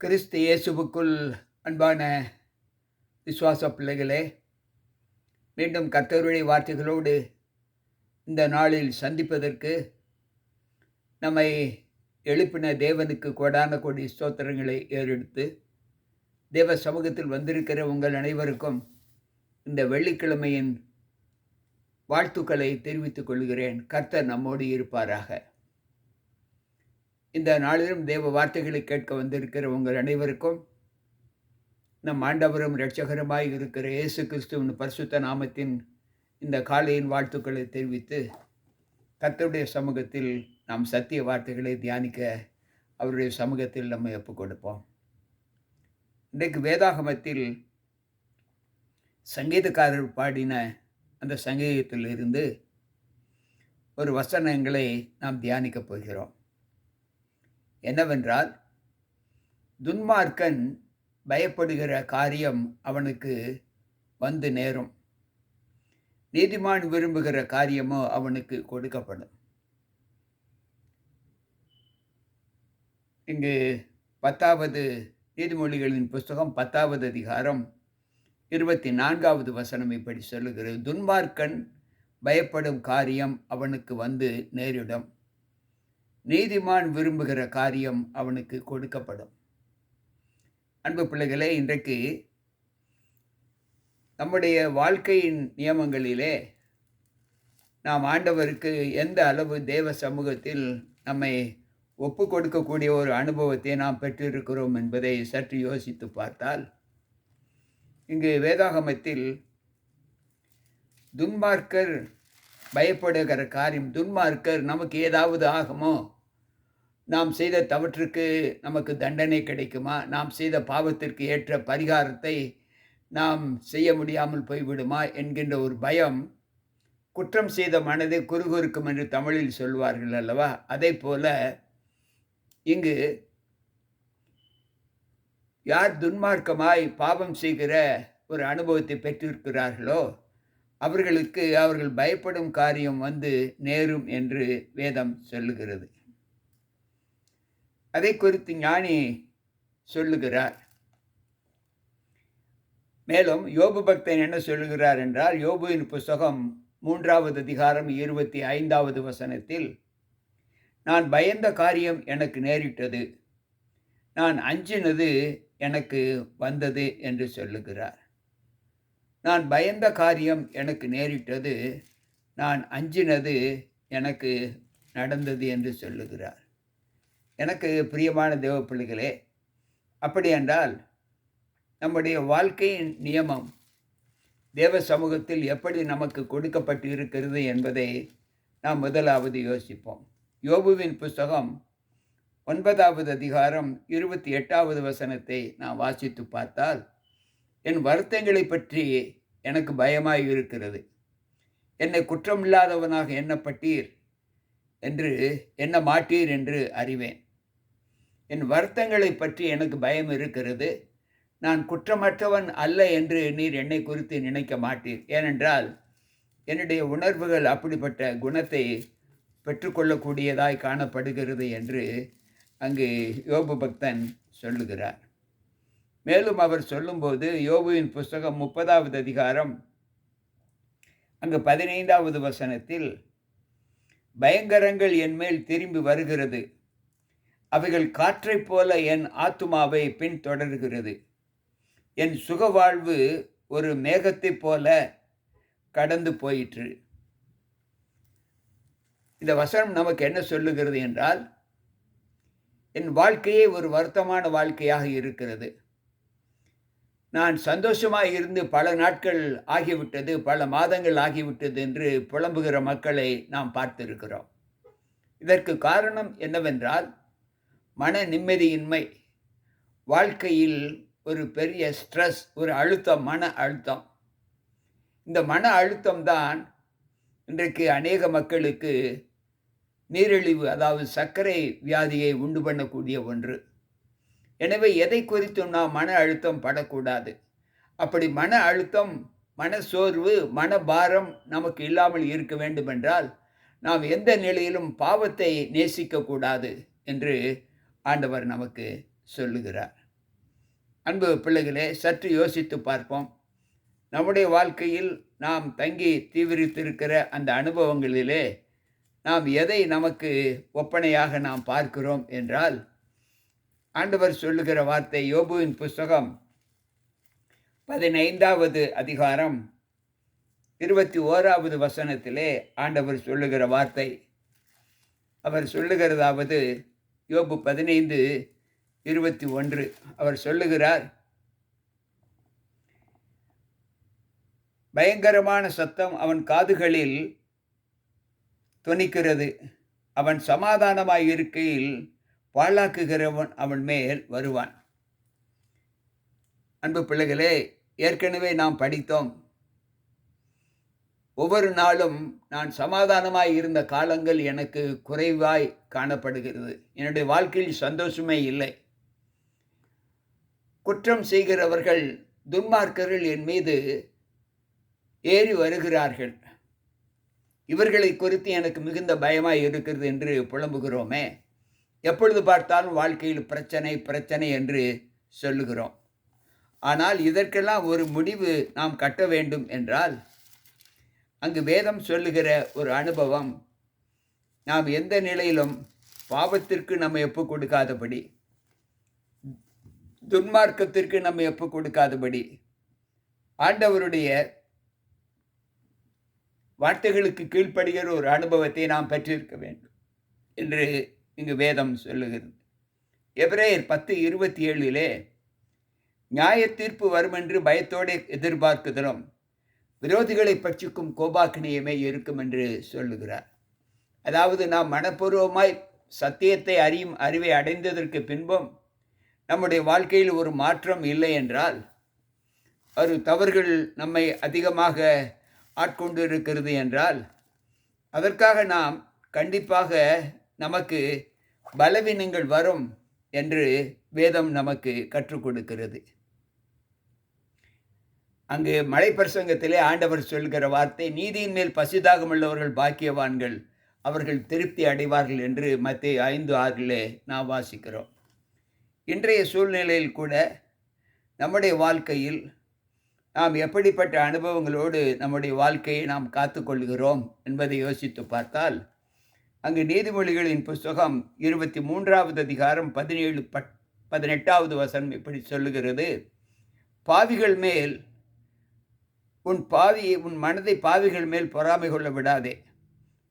கிறிஸ்து இயேசுவுக்குள் அன்பான விசுவாச பிள்ளைகளே மீண்டும் கர்த்தருடைய வார்த்தைகளோடு இந்த நாளில் சந்திப்பதற்கு நம்மை எழுப்பின தேவனுக்கு கொடான கொடி ஸ்தோத்திரங்களை ஏறெடுத்து தேவ சமூகத்தில் வந்திருக்கிற உங்கள் அனைவருக்கும் இந்த வெள்ளிக்கிழமையின் வாழ்த்துக்களை தெரிவித்துக் கொள்கிறேன். கர்த்தர் நம்மோடு இருப்பாராக. இந்த நாளிலும் தேவ வார்த்தைகளை கேட்க வந்திருக்கிற உங்கள் அனைவருக்கும் நம் ஆண்டவரும் இரட்சகரமாய் இருக்கிற இயேசு கிறிஸ்துவின் பரிசுத்த நாமத்தின் இந்த காலையின் வாழ்த்துக்களை தெரிவித்து கர்த்தருடைய சமூகத்தில் நாம் சத்திய வார்த்தைகளை தியானிக்க அவருடைய சமூகத்தில் நம்ம ஒப்பு கொடுப்போம். இன்றைக்கு வேதாகமத்தில் சங்கீதக்காரர் பாடின அந்த சங்கீதத்தில் இருந்து ஒரு வசனங்களை நாம் தியானிக்கப் போகிறோம். என்னவென்றால் துன்மார்க்கன் பயப்படுகிற காரியம் அவனுக்கு வந்து நேரும். நீதிமான் விரும்புகிற காரியமோ அவனுக்கு கொடுக்கப்படும். இங்கு பத்தாவது நீதிமொழிகளின் புஸ்தகம் பத்தாவது அதிகாரம் இருபத்தி நான்காவது வசனம் இப்படி சொல்லுகிறது. துன்மார்க்கன் பயப்படும் காரியம் அவனுக்கு வந்து நேரிடும். நீதிமான் விரும்புகிற காரியம் அவனுக்கு கொடுக்கப்படும். அன்பு பிள்ளைகளே இன்றைக்கு நம்முடைய வாழ்க்கையின் நியமங்களிலே நாம் ஆண்டவருக்கு எந்த அளவு தேவ சமூகத்தில் நம்மை ஒப்பு கொடுக்கக்கூடிய ஒரு அனுபவத்தை நாம் பெற்றிருக்கிறோம் என்பதை சற்று யோசித்து பார்த்தால் இங்கு வேதாகமத்தில் துன்மார்க்கர் பயப்படுகிற காரியம் துன்மார்க்கர் நமக்கு ஏதாவது ஆகுமோ? நாம் செய்த தவற்றுக்கு நமக்கு தண்டனை கிடைக்குமா? நாம் செய்த பாவத்திற்கு ஏற்ற பரிகாரத்தை நாம் செய்ய முடியாமல் போய்விடுமா? என்கின்ற ஒரு பயம் குற்றம் செய்த மனதை குறுகுறுக்கும் என்று தமிழில் சொல்வார்கள் அல்லவா? அதே போல இங்கு யார் துன்மார்க்கமாய் பாவம் செய்கிற ஒரு அனுபவத்தை பெற்றிருக்கிறார்களோ அவர்களுக்கு அவர்கள் பயப்படும் காரியம் வந்து நேரும் என்று வேதம் சொல்லுகிறது. அதை குறித்து ஞானி சொல்லுகிறார். மேலும் யோபு பக்தன் என்ன சொல்லுகிறார் என்றால் யோபுவின் புஸ்தகம் மூன்றாவது அதிகாரம் இருபத்தி ஐந்தாவது வசனத்தில் நான் பயந்த காரியம் எனக்கு நேரிட்டது. நான் அஞ்சினது எனக்கு வந்தது என்று சொல்லுகிறார். நான் பயந்த காரியம் எனக்கு நேரிட்டது. நான் அஞ்சினது எனக்கு நடந்தது என்று சொல்லுகிறார். எனக்கு பிரியமான தேவ பிள்ளைகளே அப்படி என்றால் நம்முடைய வாழ்க்கையின் நியமம் தேவ சமூகத்தில் எப்படி நமக்கு கொடுக்கப்பட்டு இருக்கிறது என்பதை நாம் முதலாவது யோசிப்போம். யோபுவின் புஸ்தகம் ஒன்பதாவது அதிகாரம் இருபத்தி எட்டாவது வசனத்தை நான் வாசித்து பார்த்தால் என் வருத்தங்களை பற்றி எனக்கு பயமாய் இருக்கிறது என்னை குற்றமில்லாதவனாக எண்ணப்பட்டீர் என்று எண்ண மாட்டீர் என்று அறிவேன். என் வருத்தங்களை பற்றி எனக்கு பயம் இருக்கிறது. நான் குற்றமற்றவன் அல்ல என்று நீர் என்னை குறித்து நினைக்க மாட்டீர். ஏனென்றால் என்னுடைய உணர்வுகள் அப்படிப்பட்ட குணத்தை பெற்றுக்கொள்ளக்கூடியதாய் காணப்படுகிறது என்று அங்கு யோபு பக்தன் சொல்லுகிறார். மேலும் அவர் சொல்லும்போது யோபுவின் புஸ்தகம் முப்பதாவது அதிகாரம் அங்கு பதினைந்தாவது வசனத்தில் பயங்கரங்கள் என்மேல் திரும்பி வருகிறது. அவைகள் காற்றைப் போல என் ஆத்துமாவை பின்தொடர்கிறது. என் சுகவாழ்வு ஒரு மேகத்தைப் போல கடந்து போயிற்று. இந்த வசனம் நமக்கு என்ன சொல்லுகிறது என்றால் என் வாழ்க்கையே ஒரு வருத்தமான வாழ்க்கையாக இருக்கிறது. நான் சந்தோஷமாக இருந்து பல நாட்கள் ஆகிவிட்டது பல மாதங்கள் ஆகிவிட்டது என்று புலம்புகிற மக்களை நாம் பார்த்திருக்கிறோம். இதற்கு காரணம் என்னவென்றால் மன நிம்மதியின்மை வாழ்க்கையில் ஒரு பெரிய ஸ்ட்ரெஸ் ஒரு அழுத்தம் மன அழுத்தம். இந்த மன அழுத்தம்தான் இன்றைக்கு அநேக மக்களுக்கு நீரிழிவு அதாவது சர்க்கரை வியாதியை உண்டு பண்ணக்கூடிய ஒன்று. எனவே எதை குறித்தும் நாம் மன அழுத்தம் படக்கூடாது. அப்படி மன அழுத்தம் மன சோர்வு மன பாரம் நமக்கு இல்லாமல் இருக்க வேண்டுமென்றால் நாம் எந்த நிலையிலும் பாவத்தை நேசிக்கக்கூடாது என்று ஆண்டவர் நமக்கு சொல்லுகிறார். அன்பு பிள்ளைகளே சற்று யோசித்து பார்ப்போம். நம்முடைய வாழ்க்கையில் நாம் தங்கி தீவிரித்திருக்கிற அந்த அனுபவங்களிலே நாம் எதை நமக்கு ஒப்பனையாக நாம் பார்க்கிறோம் என்றால் ஆண்டவர் சொல்லுகிற வார்த்தை யோபுவின் புஸ்தகம் பதினைந்தாவது அதிகாரம் இருபத்தி ஓராவது வசனத்திலே ஆண்டவர் சொல்லுகிற வார்த்தை. அவர் சொல்லுகிறதாவது யோபு பதினைந்து இருபத்தி ஒன்று அவர் சொல்லுகிறார் பயங்கரமான சத்தம் அவன் காதுகளில் துணிக்கிறது. அவன் சமாதானமாய் இருக்கையில் பாழாக்குகிறவன் அவன் மேல் வருவான். அன்பு பிள்ளைகளே ஏற்கனவே நாம் படித்தோம் ஒவ்வொரு நாளும் நான் சமாதானமாய் இருந்த காலங்கள் எனக்கு குறைவாய் காணப்படுகிறது. என்னுடைய வாழ்க்கையில் சந்தோஷமே இல்லை. குற்றம் செய்கிறவர்கள் துன்மார்க்கர்கள் என் மீது ஏறி வருகிறார்கள். இவர்களை குறித்து எனக்கு மிகுந்த பயமாக இருக்கிறது என்று புலம்புகிறோமே. எப்பொழுது பார்த்தாலும் வாழ்க்கையில் பிரச்சனை பிரச்சனை என்று சொல்லுகிறோம். ஆனால் இதற்கெல்லாம் ஒரு முடிவு நாம் கட்ட வேண்டும் என்றால் அங்கு வேதம் சொல்லுகிற ஒரு அனுபவம். நாம் எந்த நிலையிலும் பாவத்திற்கு நம்ம எப்போ கொடுக்காதபடி துன்மார்க்கத்திற்கு நம்ம எப்போ கொடுக்காதபடி ஆண்டவருடைய வார்த்தைகளுக்கு கீழ்ப்படுகிற ஒரு அனுபவத்தை நாம் பெற்றிருக்க வேண்டும் என்று இங்கு வேதம் சொல்லுகிறது. எப்ரேயர் பத்து இருபத்தி ஏழிலே நியாய தீர்ப்பு வரும் என்று பயத்தோடு எதிர்பார்க்குதலும் விரோதிகளை பட்சிக்கும் கோபாக்கினியமே இருக்கும் என்று சொல்லுகிறார். அதாவது நாம் மனப்பூர்வமாய் சத்தியத்தை அறியும் அறிவை அடைந்ததற்கு பின்பும் நம்முடைய வாழ்க்கையில் ஒரு மாற்றம் இல்லை என்றால் ஒரு தவறுகள் நம்மை அதிகமாக ஆட்கொண்டு இருக்கிறது என்றால் அதற்காக நாம் கண்டிப்பாக நமக்கு பலவீனங்கள் வரும் என்று வேதம் நமக்கு கற்றுக் கொடுக்கிறது. அங்கு மலை பிரசங்கத்திலே ஆண்டவர் சொல்கிற வார்த்தை நீதியின் மேல் பசிதாகம் உள்ளவர்கள் பாக்கியவான்கள் அவர்கள் திருப்தி அடைவார்கள் என்று மத்திய ஐந்து ஆறிலே நாம் வாசிக்கிறோம். இன்றைய சூழ்நிலையில் கூட நம்முடைய வாழ்க்கையில் நாம் எப்படிப்பட்ட அனுபவங்களோடு நம்முடைய வாழ்க்கையை நாம் காத்துக்கொள்கிறோம் என்பதை யோசித்து பார்த்தால் அங்கு நீதிமொழிகளின் புஸ்தகம் இருபத்தி மூன்றாவது அதிகாரம் பதினேழு பட் பதினெட்டாவது வசனம் இப்படி சொல்லுகிறது. பாவிகள் மேல் உன் பாவி உன் மனதை பாவிகள் மேல் பொறாமை கொள்ள விடாதே.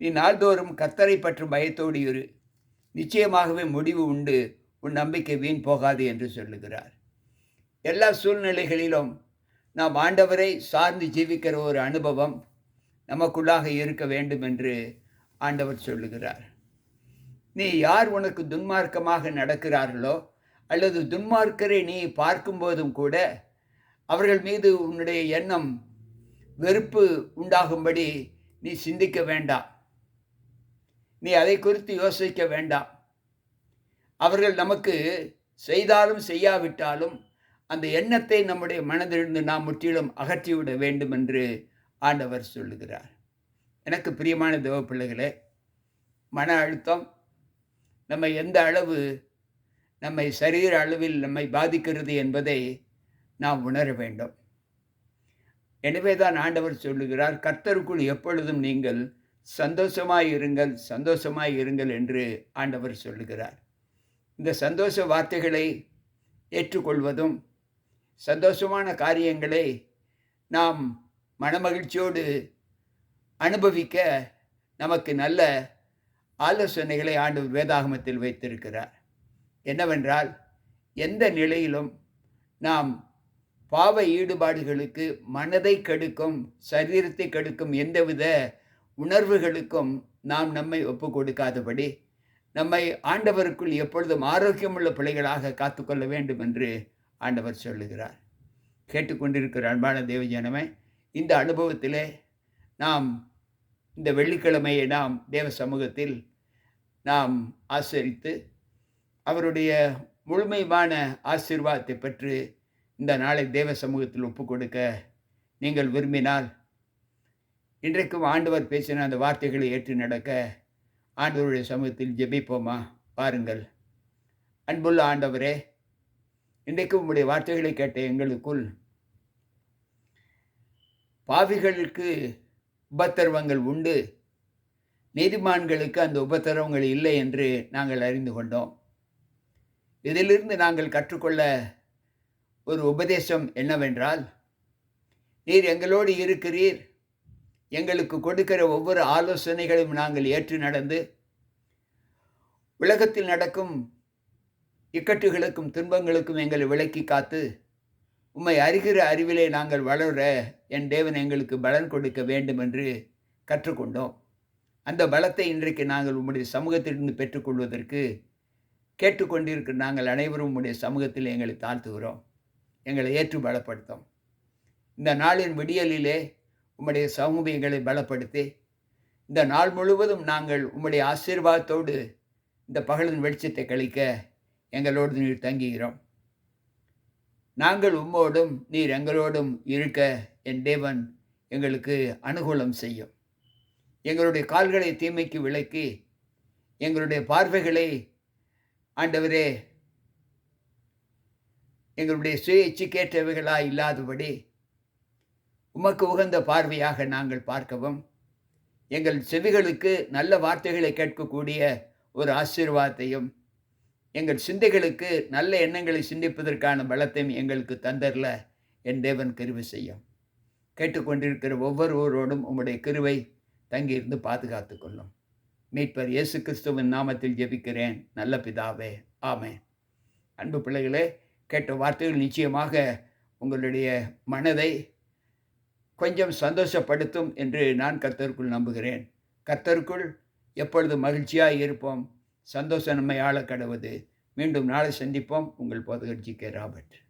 நீ நாள்தோறும் கத்தரை பற்றும் பயத்தோடு இரு. நிச்சயமாகவே முடிவு உண்டு. உன் நம்பிக்கை வீண் போகாது என்று சொல்லுகிறார். எல்லா சூழ்நிலைகளிலும் நாம் ஆண்டவரை சார்ந்து ஜீவிக்கிற ஒரு அனுபவம் நமக்குள்ளாக இருக்க வேண்டும் என்று ஆண்டவர் சொல்லுகிறார். நீ யார் உனக்கு துன்மார்க்கமாக நடக்கிறார்களோ அல்லது துன்மார்க்கரை நீ பார்க்கும்போதும் கூட அவர்கள் மீது உன்னுடைய எண்ணம் வெறுப்பு உண்டாகும்படி நீ சிந்திக்க வேண்டாம். நீ அதை குறித்து யோசிக்க வேண்டாம். அவர்கள் நமக்கு செய்தாலும் செய்யாவிட்டாலும் அந்த எண்ணத்தை நம்முடைய மனதிலிருந்து நாம் முற்றிலும் அகற்றிவிட வேண்டும் என்று ஆண்டவர் சொல்லுகிறார். எனக்கு பிரியமான தேவ பிள்ளைகளே மன அழுத்தம் நம்ம எந்த அளவு நம்மை சரீர அளவில் நம்மை பாதிக்கிறது என்பதை நாம் உணர வேண்டும். எனவே தான் ஆண்டவர் சொல்லுகிறார் கர்த்தருக்குள் எப்பொழுதும் நீங்கள் சந்தோஷமாய் இருங்கள் சந்தோஷமாய் இருங்கள் என்று ஆண்டவர் சொல்லுகிறார். இந்த சந்தோஷ வார்த்தைகளை ஏற்றுக்கொள்வதும் சந்தோஷமான காரியங்களை நாம் மனமகிழ்ச்சியோடு அனுபவிக்க நமக்கு நல்ல ஆலோசனைகளை ஆண்டவர் வேதாகமத்தில் வைத்திருக்கிறார். என்னவென்றால் எந்த நிலையிலும் நாம் பாவ ஈடுபாடுகளுக்கு மனதை கெடுக்கும் சரீரத்தை கெடுக்கும் எந்தவித உணர்வுகளுக்கும் நாம் நம்மை ஒப்பு கொடுக்காதபடி நம்மை ஆண்டவருக்குள் எப்பொழுதும் ஆரோக்கியமுள்ள பிள்ளைகளாக காத்துக்கொள்ள வேண்டும் என்று ஆண்டவர் சொல்லுகிறார். கேட்டுக்கொண்டிருக்கிற அன்பான தேவஜனமே இந்த அனுபவத்திலே நாம் இந்த வெள்ளிக்கிழமையை நாம் தேவ சமூகத்தில் நாம் ஆசரித்து அவருடைய முழுமையான ஆசீர்வாதத்தை பெற்று இந்த நாளை தேவ சமூகத்தில் ஒப்பு கொடுக்க நீங்கள் விரும்பினால் இன்றைக்கும் ஆண்டவர் பேசின அந்த வார்த்தைகளை ஏற்று நடக்க ஆண்டவருடைய சமூகத்தில் ஜெபிப்போமா? பாருங்கள். அன்புள்ள ஆண்டவரே இன்றைக்கும் உங்களுடைய வார்த்தைகளை கேட்ட எங்களுக்குள் பாவிகளுக்கு உபத்திரவங்கள் உண்டு. நீதிமான்களுக்கு அந்த உபத்திரவங்கள் இல்லை என்று நாங்கள் அறிந்து கொண்டோம். இதிலிருந்து நாங்கள் கற்றுக்கொள்ள ஒரு உபதேசம் என்னவென்றால் நீர் எங்களோடு இருக்கிறீர். எங்களுக்கு கொடுக்கிற ஒவ்வொரு ஆலோசனைகளும் நாங்கள் ஏற்று நடந்து உலகத்தில் நடக்கும் இக்கட்டுகளுக்கும் துன்பங்களுக்கும் எங்களை விலக்கி காத்து உம்மை அறிகிற அறிவிலே நாங்கள் வளர என் தேவன் எங்களுக்கு பலன் கொடுக்க வேண்டும் என்று கற்றுக்கொண்டோம். அந்த பலத்தை இன்றைக்கு நாங்கள் உம்முடைய சமூகத்திலிருந்து பெற்றுக்கொள்வதற்கு கேட்டுக்கொண்டிருக்கிற நாங்கள் அனைவரும் உம்முடைய சமூகத்தில் எங்களை தாழ்த்துகிறோம். எங்களை ஏற்று பலப்படுத்தும். இந்த நாளின் விடியலிலே உம்முடைய சமூகங்களை பலப்படுத்தி இந்த நாள் முழுவதும் நாங்கள் உம்முடைய ஆசீர்வாதத்தோடு இந்த பகலின் வெளிச்சத்தை கழிக்க எங்களோடு நீர் தங்குகிறோம். நாங்கள் உம்மோடும் நீர் எங்களோடும் இருக்க என் தேவன் எங்களுக்கு அனுகூலம் செய்யும். எங்களுடைய கால்களை தீமைக்கு விளக்கி எங்களுடைய பார்வைகளை ஆண்டவரே எங்களுடைய சுய இச்சைக்கேற்றவைகளா இல்லாதபடி உமக்கு உகந்த பார்வையாக நாங்கள் பார்க்கவும். எங்கள் செவிகளுக்கு நல்ல வார்த்தைகளை கேட்கக்கூடிய ஒரு ஆசீர்வாதத்தையும் எங்கள் சிந்தைகளுக்கு நல்ல எண்ணங்களை சிந்திப்பதற்கான பலத்தையும் எங்களுக்கு தந்தரல என் தேவன் கருவி செய்யும். கேட்டுக்கொண்டிருக்கிற ஒவ்வொருவரோடும் உம்முடைய கிருவை தங்கியிருந்து பாதுகாத்து கொள்ளும். மீட்பர் இயேசு கிறிஸ்துவின் நாமத்தில் ஜெபிக்கிறேன். நல்ல பிதாவே ஆமே அன்பு பிள்ளைகளே கேட்ட வார்த்தைகள் நிச்சயமாக உங்களுடைய மனதை கொஞ்சம் சந்தோஷப்படுத்தும் என்று நான் கர்த்தருக்குள் நம்புகிறேன். கர்த்தருக்குள் எப்பொழுது மகிழ்ச்சியாக இருப்போம். சந்தோஷம் நம்மை ஆள கடவுது. மீண்டும் நாளை சந்திப்போம். உங்கள் போதகர் ஜி கே ராபர்ட்.